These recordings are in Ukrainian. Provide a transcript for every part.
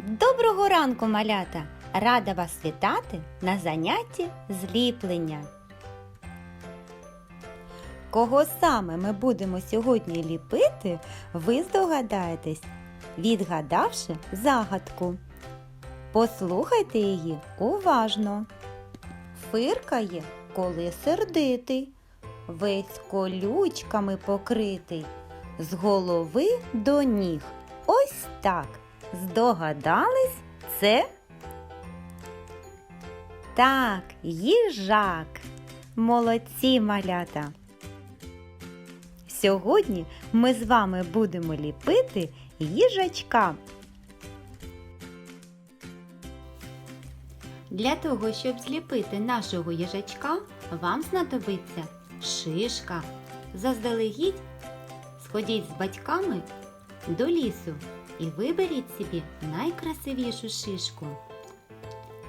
Доброго ранку, малята! Рада вас вітати на занятті зліплення. Кого саме ми будемо сьогодні ліпити, ви здогадаєтесь, відгадавши загадку. Послухайте її уважно. Фиркає, коли сердитий, весь колючками покритий, з голови до ніг. Ось так. Здогадались, це? Так, їжак. Молодці малята. Сьогодні ми з вами будемо ліпити їжачка. Для того, щоб зліпити нашого їжачка, вам знадобиться шишка. Заздалегідь сходіть з батьками до лісу і виберіть собі найкрасивішу шишку.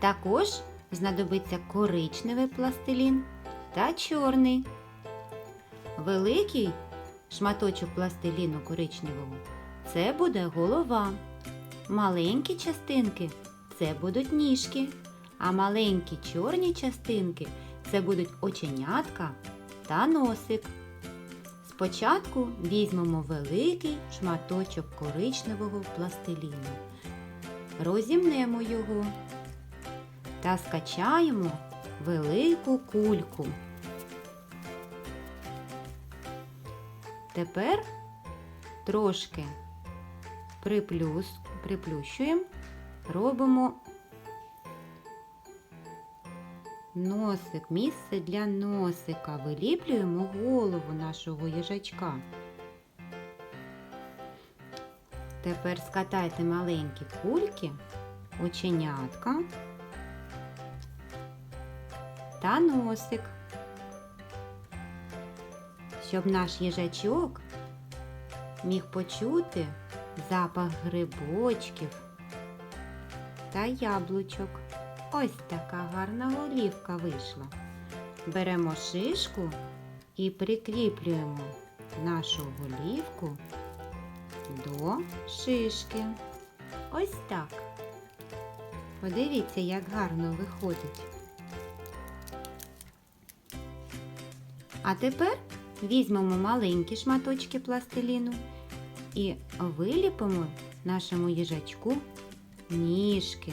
Також знадобиться коричневий пластилін та чорний. Великий шматочок пластиліну коричневого це буде голова. Маленькі частинки це будуть ніжки, а маленькі чорні частинки це будуть оченятка та носик. Спочатку візьмемо великий шматочок коричневого пластиліну, розімнемо його та скачаємо велику кульку. Тепер трошки приплюс, приплющуємо, робимо Носик, місце для носика. Виліплюємо голову нашого їжачка. Тепер скатайте маленькі кульки, оченятка та носик, щоб наш їжачок міг почути запах грибочків та яблучок. Ось така гарна голівка вийшла. Беремо шишку і прикріплюємо нашу голівку до шишки. Ось так. Подивіться, як гарно виходить. А тепер візьмемо маленькі шматочки пластиліну і виліпимо нашому їжачку ніжки.